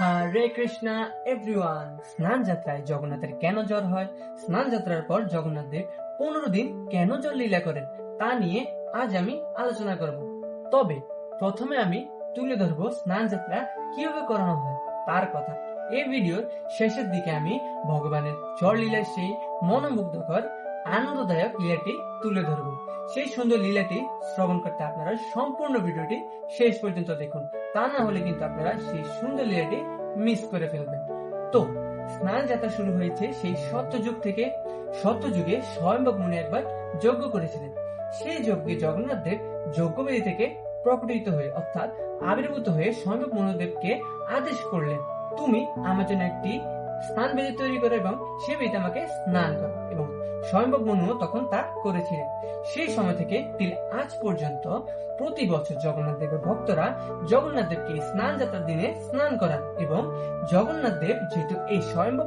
হরে Krishna everyone স্নান যাত্রায় জগন্নাথের কেন জ্বর হয়? স্নান যাত্রার পর জগন্নাথ দেব পনেরো দিন কেন জল লীলা করেন? তা নিয়ে আজ আমি আলোচনা করব। তবে প্রথমে আমি তুলে ধরবো স্নান যাত্রা কীভাবে করানো হয়। তার কথা এই ভিডিওর শেষের দিকে আমি ভগবানের জল লীলার সেই মনোমুগ্ধকর আনন্দদায়ক লীলাটি তুলে ধরবো। সেই সুন্দর লীলাটি শ্রবণ করতে আপনারা সম্পূর্ণ ভিডিওটি শেষ পর্যন্ত দেখুন। তা না হলে কিন্তু আপনারা সেই সুন্দর লীলাটি মিস করে ফেলবেন। তো স্নান যাত্রা শুরু হয়েছে সেই সত্যযুগ থেকে। সত্যযুগে স্বয়ম্ভব মুনি একবার যজ্ঞ করেছিলেন। সেই যজ্ঞে জগন্নাথ দেব যজ্ঞবেদী থেকে প্রকটিত হয়ে, অর্থাৎ আবির্ভূত হয়ে স্বয়ম্ভব মনোদেবকে আদেশ করলেন, তুমি আমার জন্য একটি স্নান বেদি তৈরি করো এবং সে বেদিতে আমাকে স্নান করো এবং তখন তা করেছিলেন। সেই সময় থেকে আজ পর্যন্ত প্রতি বছর জগন্নাথ দেবের ভক্তরা জগন্নাথ দেবকে স্নান যাত্রার দিনে স্নান করান এবং জগন্নাথ দেব যেহেতু এই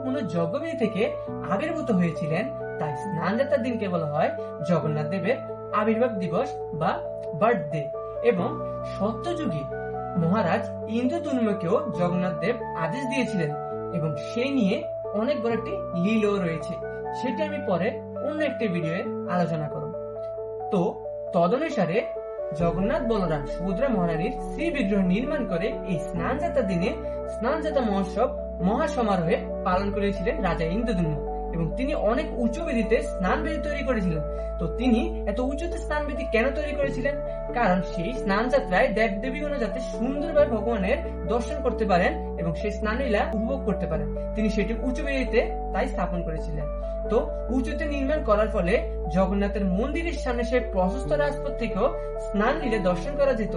মনু যজ্ঞবেদী থেকে আবির্ভূত হয়েছিলেন, তাই স্নান যাত্রার দিনকে বলা হয় জগন্নাথ দেবের আবির্ভাব দিবস বা বার্থডে এবং সত্যযুগে মহারাজ ইন্দ্রদুন্মকেও জগন্নাথ দেব আদেশ দিয়েছিলেন এবং সেই নিয়ে অনেক বড় একটি লীলও রয়েছে। সেটি আমি পরে অন্য একটি ভিডিওয়ে আলোচনা করব। তো তদনুসারে জগন্নাথ বলরাম সুভদ্রা মহারানীর শ্রী বিগ্রহ নির্মাণ করে এই স্নান যাত্রা দিনে স্নান যাত্রা মহোৎসব মহাসমারোহে পালন করেছিলেন রাজা ইন্দ্রদুম্ন এবং তিনি অনেক উঁচু বেদিতে স্নান বেদি তৈরি করেছিলেন। তো তিনি এত উঁচুতে স্নান বেদি কেন তৈরি করেছিলেন? কারণ সেই স্নান যাত্রায় দেব দেবীগণ যাতে সুন্দরভাবে ভগবানের দর্শন করতে পারেন এবং সেই স্নান লীলা উপভোগ করতে পারেন, তিনি সেটি উঁচু বেদিতে তাই স্থাপন করেছিলেন। তো উঁচুতে নির্মাণ করার ফলে জগন্নাথের মন্দিরের সামনে সেই প্রশস্ত রাজপথ থেকেও স্নান লীলে দর্শন করা যেত।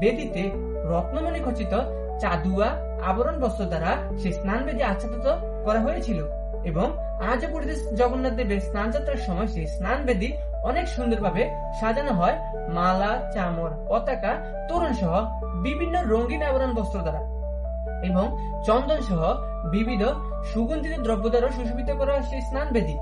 বেদিতে রত্নমণি খচিত চাদুয়া আবরণ বস্ত্র দ্বারা সেই স্নান বেদি আচ্ছাদিত করা হয়েছিল। এবং আজও পুরীতে জগন্নাথ দেবের স্নান যাত্রার সময় সেই স্নান বেদি অনেক সুন্দরভাবে সাজানো হয়। মালা, চামর, পতাকা, তোরণ সহ বিভিন্ন রঙিন আবরণ বস্ত্র দ্বারা এবং চন্দন সহ বিবিধ সুগন্ধিত দ্রব্য দ্বারা সুশোভিত করা হয় সেই স্নান বেদি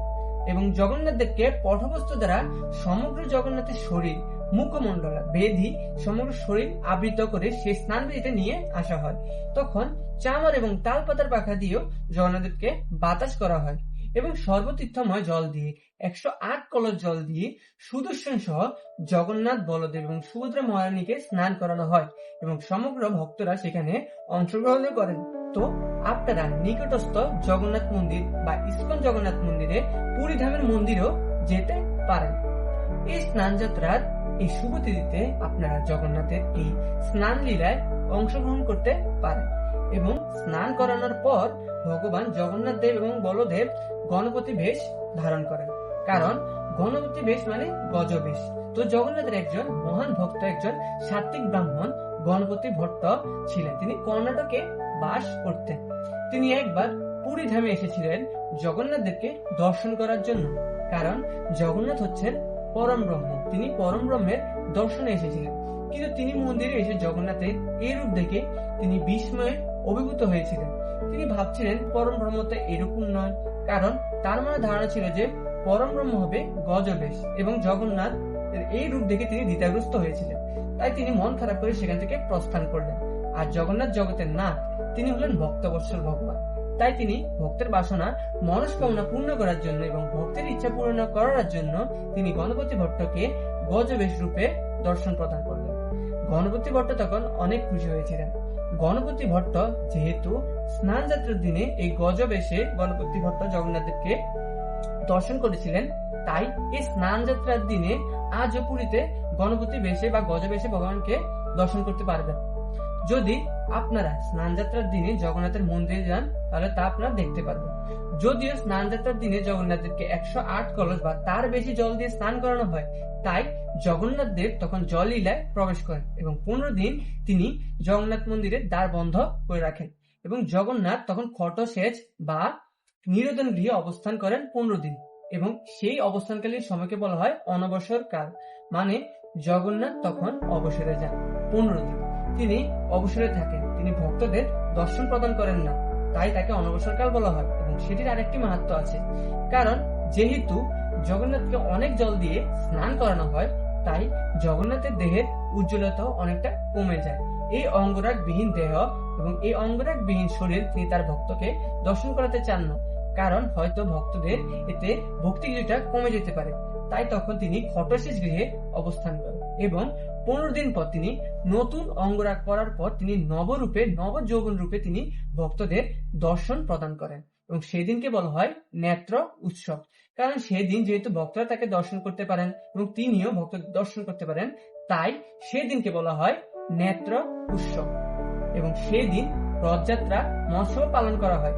এবং জগন্নাথ দেবকে পটবস্ত্র দ্বারা সমগ্র জগন্নাথের শরীর মুখমণ্ডল বেদি সমগ্র শরীর আবৃত করে সেই স্নান বেদিতে নিয়ে আসা হয়। তখন চামর এবং তাল পাতার পাখা দিয়েও জগন্নাথদেবকে বাতাস করা হয় এবং সর্বতীর্থময় জল দিয়ে, একশো আট কলর জল দিয়ে সুদর্শন সহ জগন্নাথ, বলদেব এবং সুভদ্রা মহারানীকে স্নান করানো হয় এবং সমগ্র ভক্তরা সেখানে অংশগ্রহণ করেন। তো আপনারা নিকটস্থ জগন্নাথ মন্দির বা ইস্কন জগন্নাথ মন্দিরে পুরী ধামের মন্দিরও যেতে পারেন। এই স্নান যাত্রার এই শুভ তিথিতে আপনারা জগন্নাথের এই স্নান লীলায় অংশগ্রহণ করতে পারেন এবং স্নান করানোর পর ভগবান জগন্নাথ দেব এবং বলদেব গণপতি বেশ ধারণ করেন। কারণ গণপতি বেশ মানে গজবেশ তো জগন্নাথের একজন মহান ভক্ত, একজন সাত্বিক ব্রাহ্মণ গণপতি ভট্ট ছিলেন। তিনি কর্ণাটকে বাস করতেন। তিনি একবার পুরী ধামে এসেছিলেন জগন্নাথ দেবকে দর্শন করার জন্য। কারণ জগন্নাথ হচ্ছেন পরম ব্রহ্ম। তিনি পরম ব্রহ্মের দর্শনে এসেছিলেন। কিন্তু তিনি মন্দিরে এসে জগন্নাথের এই রূপ দেখে তিনি বিস্ময়ে অভিভূত হয়েছিলেন। তিনি ভাবছিলেন, পরম ব্রহ্ম তো এরকম নয়। কারণ তার মনে ধারণা ছিল যে, পরম ব্রহ্ম হবে গজবেশ এবং জগন্নাথ এই রূপ দেখে তিনি দ্বিতাগ্রস্ত হয়েছিলেন। তাই তিনি মন খারাপ করে সেখান থেকে প্রস্থান করলেন। আর জগন্নাথ জগতের নাথ, তিনি হলেন ভক্তবৎসল ভগবান। তাই তিনি ভক্তের বাসনা, মনস্কামনা পূর্ণ করার জন্য এবং ভক্তের ইচ্ছা পূর্ণ করার জন্য তিনি গণপতি ভট্টকে গজবেশ রূপে দর্শন প্রদান করলেন। গণপতি ভট্ট তখন অনেক খুশি হয়েছিলেন। গণপতি ভট্ট যেহেতু স্নান যাত্রার দিনে এই গজবেশে গণপতি ভট্ট জগন্নাথদেবকে দর্শন করেছিলেন, তাই এই স্নান যাত্রার দিনে আজও পুরীতে গণপতি বেশে বা গজবেশে ভগবানকে দর্শন করতে পারবেন। যদি আপনারা স্নান যাত্রার দিনে জগন্নাথের মন্দিরে যান, তাহলে তা আপনারা দেখতে পারবেন। যদিও স্নান যাত্রার দিনে জগন্নাথদেবকে একশো আট কলস বা তার বেশি জল দিয়ে স্নান করানো হয়, তাই জগন্নাথ দেব তখন জল লীলায় প্রবেশ করেন এবং পনেরো দিন তিনি জগন্নাথ মন্দিরের দ্বার বন্ধ করে রাখেন এবং জগন্নাথ তখন খট সেচ বা নিরোধন গৃহে অবস্থান করেন পনেরো দিন এবং সেই অবস্থানকালীন সময়কে বলা হয় অনবসর কাল মানে জগন্নাথ তখন অবসরে যান পনেরো দিন। তিনি অবসরে থাকেন। তিনি ভক্তদের দর্শন প্রদান করেন না। তাই তাকে অনবসরকাল বলা হয় এবং সেটির আরেকটি মাহাত্ম আছে। কারণ যেহেতু জগন্নাথকে অনেক জল দিয়ে স্নান করানো হয়, তাই জগন্নাথের দেহের উজ্জ্বলতাও অনেকটা কমে যায়। এই অঙ্গরাগ বিহীন দেহ এবং এই অঙ্গরাগবিহীন শরীর তিনি তার ভক্তকে দর্শন করাতে চান না। কারণ হয়তো ভক্তদের এতে ভক্তি কিছুটা কমে যেতে পারে। তাই তখন তিনি খটশেষ গৃহে অবস্থান করেন। এবং পনেরো দিন পর তিনি নতুন অঙ্গরাগ করার পর তিনি নবরূপে নব যৌবন রূপে তিনি ভক্তদের দর্শন প্রদান করেন এবং সেই দিনকে বলা হয় নেত্র উৎসব। কারণ সেই দিন যেহেতু ভক্তরা তাকে দর্শন করতে পারেন এবং তিনিও ভক্তদের দর্শন করতে পারেন, তাই সেই দিনকে বলা হয় নেত্র উৎসব এবং সেই দিন রথযাত্রা মৎসব পালন করা হয়।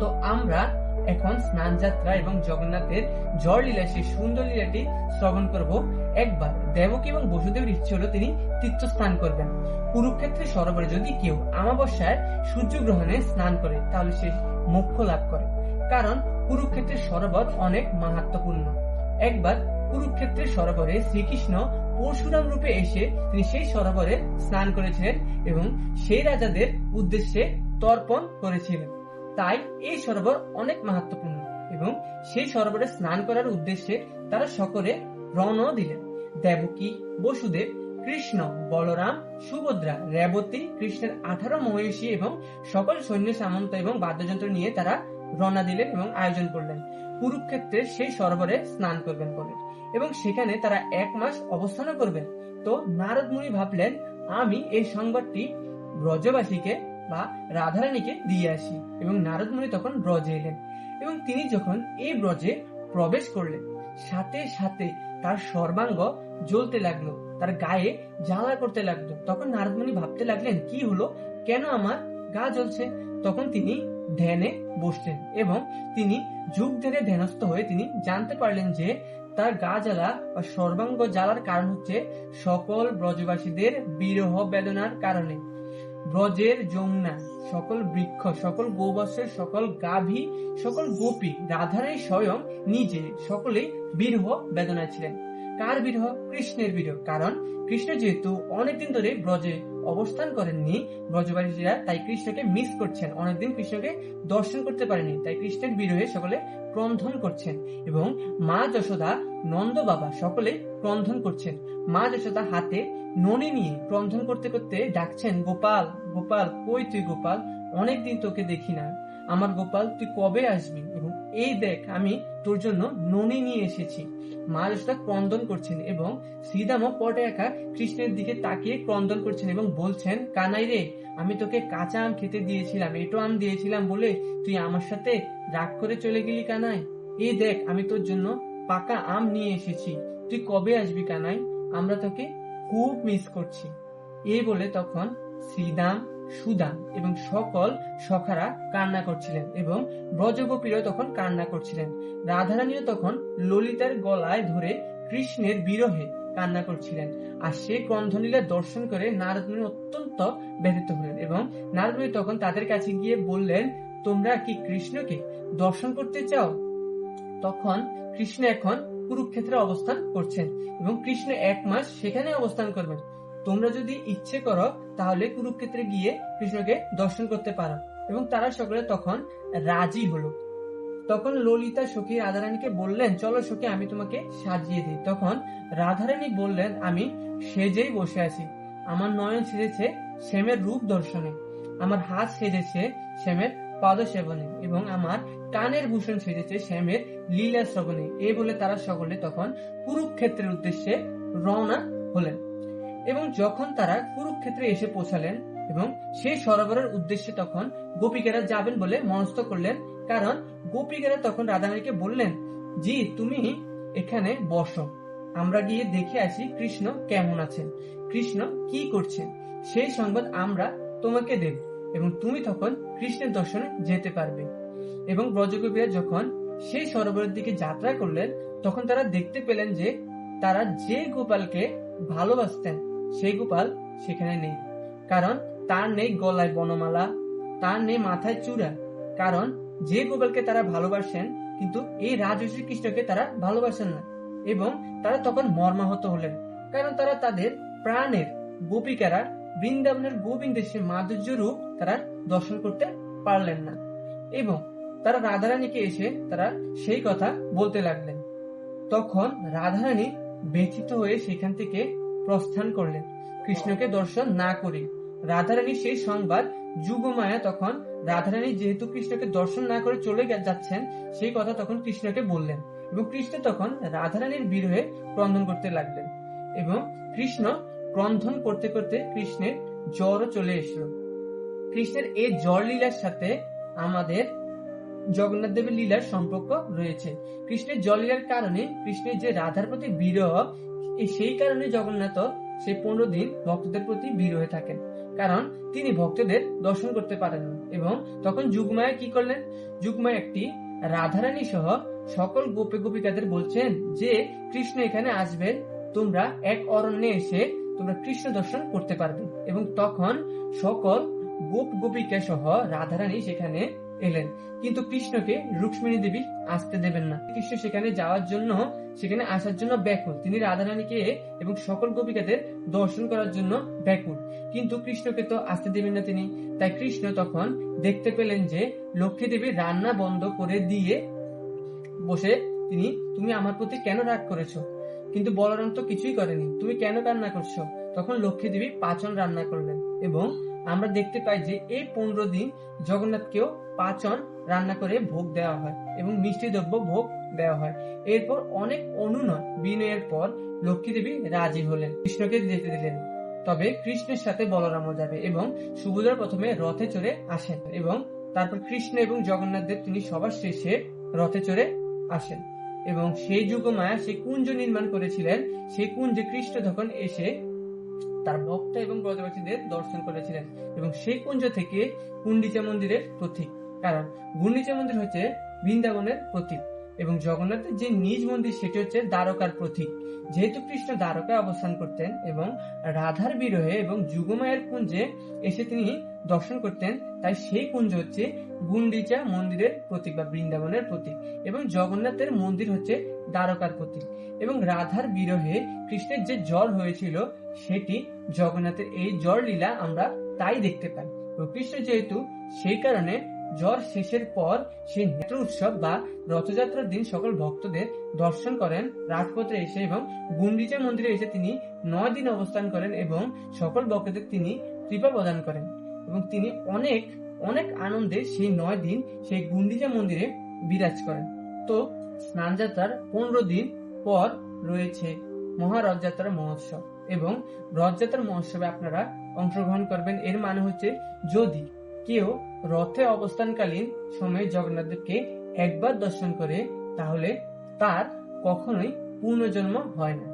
তো আমরা এখন স্নান যাত্রা এবং জগন্নাথের জ্বর লীলা, সেই সুন্দর লীলাটি শ্রবণ করব। একবার দেবকী এবং বসুদেবের ইচ্ছে হলো তিনি তীর্থস্থান করবেন। কুরুক্ষেত্রের সরোবরে যদি কেউ আমাবস্যায় সূর্যগ্রহণে স্নান করে, তাহলে সে মোক্ষ লাভ করে। কারণ কুরুক্ষেত্রের সরোবর অনেক মাহাত্মপূর্ণ একবার কুরুক্ষেত্রের সরোবরে শ্রীকৃষ্ণ পরশুরাম রূপে এসে তিনি সেই সরোবরে স্নান করেছিলেন এবং সেই রাজাদের উদ্দেশ্যে তর্পণ করেছিলেন। তাই এই সরোবর অনেক মাহাত্মপূর্ণ এবং সেই সরোবরে স্নান করার উদ্দেশ্যে তারা সকলে রওনা দিলেন। দেবকী, বসুদেব, কৃষ্ণ, বলরাম, সুভদ্রা, রেবতী, কৃষ্ণের আঠারো মহিষী এবং সকল সৈন্য সামন্ত এবং বাদ্যযন্ত্র নিয়ে তারা রওনা দিলেন এবং আয়োজন করলেন। কুরুক্ষেত্রের সেই সরোবরে স্নান করবেন বলে। এবং সেখানে তারা এক মাস অবস্থানও করবেন। তো নারদ মুনি ভাবলেন, আমি এই সংবাদটি ব্রজবাসীকে বা রাধারানীকে দিয়ে আসি এবং নারদ মুনি তখন ব্রজে এলেন। এবং তিনি যখন এই ব্রজে প্রবেশ করলেন, সাথে সাথে তার সর্বাঙ্গ জ্বলতে লাগল, তার গায়ে জ্বালা করতে লাগল। তখন নারদ মুনি ভাবতে লাগলেন, কি হলো? কেন আমার গা জ্বলছে? তখন তিনি ধ্যানে বসলেন এবং তিনি যুগ ধরে ধ্যানস্থ হয়ে তিনি জানতে পারলেন যে তার গা জ্বালা বা সর্বাঙ্গ জ্বালার কারণ হচ্ছে সকল ব্রজবাসীদের বিরহ বেদনার কারণে। ব্রজের যমুনা, সকল বৃক্ষ, সকল গোবৎসের সকল গাভী, সকল গোপী, রাধারাই স্বয়ং নিজে, সকলেই বিরহ বেদনা ছিলেন। কার বিরহ? কৃষ্ণের বিরহ। কারণ কৃষ্ণ যেহেতু অনেকদিন ধরে ব্রজে অবস্থান করেননি, ব্রজবাসীরা তাই কৃষ্ণকে মিস করছেন। অনেকদিন কৃষ্ণকে দর্শন করতে পারেনি, তাই কৃষ্ণের বিরহে সকলে ক্রন্ধন করছেন এবং মা যশোদা নন্দ বাবা সকলে ক্রন্ধন করছেন। মা যশোদা হাতে ননি নিয়ে ক্রন্ধন করতে করতে ডাকছেন, গোপাল গোপাল, কই তুই গোপাল? অনেকদিন তোকে দেখি না। আমার গোপাল, তুই কবে আসবি? এবং এই দেখ, আমি তোর জন্য ননি নিয়ে এসেছি। মা ক্রন্দন করছেন এবং শ্রীদামও পটে একা কৃষ্ণের দিকে তাকিয়ে ক্রন্দন করছেন এবং বলছেন, কানাই রে, আমি তোকে কাঁচা আম খেতে দিয়েছিলাম, এটো আম দিয়েছিলাম বলে তুই আমার সাথে রাগ করে চলে গেলি কানাই? এই দেখ, আমি তোর জন্য পাকা আম নিয়ে এসেছি। তুই কবে আসবি কানাই? আমরা তোকে খুব মিস করছি। এই বলে তখন শ্রীদাম সুদাম এবং সকল সখারা কান্না করছিলেন এবং ব্রজগোপীরাও তখন কান্না করছিলেন। রাধারানীও তখন ললিতার গলায় ধরে কৃষ্ণের বিরহে কান্না করছিলেন। আর সেই ক্রন্ধনীলা দর্শন করে নারদমুনি অত্যন্ত ব্যথিত হলেন এবং নারদমুনি তখন তাদের কাছে গিয়ে বললেন, তোমরা কি কৃষ্ণকে দর্শন করতে চাও? তখন কৃষ্ণ এখন কুরুক্ষেত্রে অবস্থান করছেন এবং কৃষ্ণ এক মাস সেখানে অবস্থান করবেন। তোমরা যদি ইচ্ছে করো, তাহলে কুরুক্ষেত্রে গিয়ে কৃষ্ণকে দর্শন করতে পারো। এবং তারা সকলে তখন রাজি হলো। তখন ললিতা সখী রাধারানীকে বললেন, চলো সখী, আমি তোমাকে সাজিয়ে দিই। তখন রাধারানী বললেন, আমি সেজেই বসে আছি। আমার নয়ন সেজেছে শ্যামের রূপ দর্শনে। আমার হাত সেজেছে শ্যামের পাদ সেবনে এবং আমার কানের ভূষণ সেজেছে শ্যামের লীলা শ্রবণে এ বলে তারা সকলে তখন কুরুক্ষেত্রের উদ্দেশ্যে রওনা হলেন। এবং যখন তারা কুরুক্ষেত্রে এসে পৌঁছালেন এবং সেই সরোবরের উদ্দেশ্যে তখন গোপিকেরা যাবেন বলে মনস্থ করলেন, কারণ গোপিকেরা তখন রাধারানীকে বললেন, জি, তুমি এখানে বসো। আমরা গিয়ে দেখে আসি কৃষ্ণ কেমন আছেন। কৃষ্ণ কি করছেন? সেই সংবাদ আমরা তোমাকে দেব এবং তুমি তখন কৃষ্ণের দর্শনে যেতে পারবে। এবং ব্রজগোপীরা যখন সেই সরোবরের দিকে যাত্রা করলেন, তখন তারা দেখতে পেলেন যে তারা যে গোপালকে ভালোবাসতেন সেই গোপাল সেখানে নেই। কারণ তার নেই গলায় বনমালা, তার নেই মাথায় চূড়া। কারণ যে গোপালকে তারা ভালোবাসেন, কিন্তু এই রাজশ্রী কৃষ্ণকে তারা ভালোবাসেন না। এবং তারা তখন মর্মাহত হলেন। কারণ তারা তাদের প্রাণের গোপিকারা বৃন্দাবনের গোবিন্দের সে মাধুর্য রূপ তারা দর্শন করতে পারলেন না। এবং তারা রাধারানীকে এসে তারা সেই কথা বলতে লাগলেন। তখন রাধারানী ব্যথিত হয়ে সেখান থেকে প্রস্থান করলেন। কৃষ্ণকে দর্শন না করে। রাধারানী সেই সংবাদ, যুগমায়া তখন, রাধারানী যেহেতু কৃষ্ণকে দর্শন না করে চলে যাচ্ছেন, সেই কথা তখন কৃষ্ণকে বললেন এবং কৃষ্ণ তখন রাধারানীর বিরহে ক্রন্দন করতে লাগলেন এবং কৃষ্ণ ক্রন্ধন করতে করতে কৃষ্ণের জ্বরও চলে এসলো। কৃষ্ণের এই জ্বর লীলার সাথে আমাদের জগন্নাথ দেবের লীলার সম্পর্ক রয়েছে। কৃষ্ণের জ্বর লীলার কারণে কৃষ্ণের যে রাধার প্রতি বিরহ সেই কারণে জগন্নাথ সেই পনেরো দিন ভক্তদের প্রতি বীর হয়ে থাকেন। কারণ তিনি ভক্তদের দর্শন করতে পারেন এবং তখন যুগমায়া কি করলেন? যুগমায়া একটি রাধারানী সহ সকল গোপে গোপিকাদের বলছেন যে, কৃষ্ণ এখানে আসবে তোমরা এক অরণ্যে এসে তোমরা কৃষ্ণ দর্শন করতে পারবে। এবং তখন সকল গোপ গোপিকা সহ রাধারানী সেখানে এলেন। কিন্তু কৃষ্ণকে রুক্মিণী দেবী আসতে দেবেন না। কৃষ্ণ সেখানে যাওয়ার জন্য, সেখানে আসার জন্য ব্যাকুল। তিনি রাধারানীকে এবং সকল গোপিকাদের দর্শন করার জন্য ব্যাকুল। কিন্তু কৃষ্ণকে তো আসতে দেবেন না তিনি। তাই কৃষ্ণ তখন দেখতে পেলেন যে লক্ষ্মী দেবী রান্না বন্ধ করে দিয়ে বসে তিনি, তুমি আমার প্রতি কেন রাগ করেছ? কিন্তু বলরাম তো কিছুই করেনি। তুমি কেন রান্না করছ? তখন লক্ষ্মী দেবী পাচন রান্না করলেন এবং আমরা দেখতে পাই যে এই পনেরো দিন জগন্নাথকেও পাচন রান্না করে ভোগ দেওয়া হয় এবং মিষ্টি দ্রব্য ভোগ দেওয়া হয়। এরপর অনেক অনুনয় বিনয়ের পর লক্ষ্মী দেবী রাজি হলেন। কৃষ্ণকে যেতে দিলেন। তবে কৃষ্ণের সাথে বলরামও যাবে এবং সুভদ্রা প্রথমে রথে চড়ে আসেন এবং তারপর কৃষ্ণ এবং জগন্নাথ দেব তিনি সবার শেষে রথে চড়ে আসেন এবং সেই যুগমায়া সেই কুঞ্জ নির্মাণ করেছিলেন। সেই কুঞ্জে কৃষ্ণ তখন এসে তার ভক্ত এবং ব্রজবাসীদের দর্শন করেছিলেন। এবং সেই কুঞ্জ থেকে কুন্ডিচা মন্দিরের প্রতীক। কারণ গুন্ডিচা মন্দির হচ্ছে বৃন্দাবনের প্রতীক। এবং জগন্নাথের যে নিজ মন্দির সেটি হচ্ছে দ্বারকার প্রতীক। যেহেতু কৃষ্ণ দ্বারকায় অবস্থান করতেন এবং রাধার বিরহে এবং যুগমায়ের কুঞ্জে এসে তিনি দর্শন করতেন, তাই সেই কুঞ্জ হচ্ছে গুন্ডিচা মন্দিরের প্রতীক বা বৃন্দাবনের প্রতীক এবং জগন্নাথের মন্দির হচ্ছে দ্বারকার প্রতীক। এবং রাধার বিরহে কৃষ্ণের যে জ্বর হয়েছিল, সেটি জগন্নাথের এই জ্বর লীলা আমরা তাই দেখতে পাই। কৃষ্ণ যেহেতু সেই কারণে জ্বর শেষের পর সেই নেত্র উৎসব বা রথযাত্রার দিন সকল ভক্তদের দর্শন করেন, রাজপথে এসে এবং গুন্ডিচা মন্দিরে এসে তিনি নয় দিন অবস্থান করেন এবং সকল ভক্তদের তিনি কৃপা প্রদান করেন। এবং তিনি অনেক অনেক আনন্দে সেই নয় দিন সেই গুন্ডিচা মন্দিরে বিরাজ করেন। তো স্নানযাত্রার পনেরো দিন পর রয়েছে মহারথযাত্রার মহোৎসব এবং রথযাত্রার মহোৎসবে আপনারা অংশগ্রহণ করবেন। এর মানে হচ্ছে যদি কেউ রথে অবস্থানকালীন সময়ে জগন্নাথদেবকে একবার দর্শন করে, তাহলে তার কখনোই পুনর্জন্ম হয় না।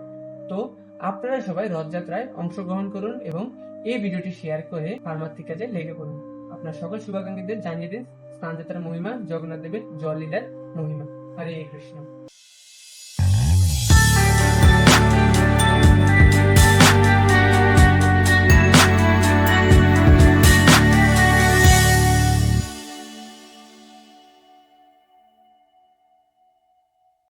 তো আপনারা সবাই রথযাত্রায় অংশগ্রহণ করুন এবং এই ভিডিওটি শেয়ার করে ফার্মার্থিক কাজে লেগে পড়ুন। আপনার সকল শুভাকাঙ্ক্ষীদের জানিয়ে দিন স্নানযাত্রার মহিমা জগন্নাথ দেবের জল লীলার মহিমা। হরে কৃষ্ণ।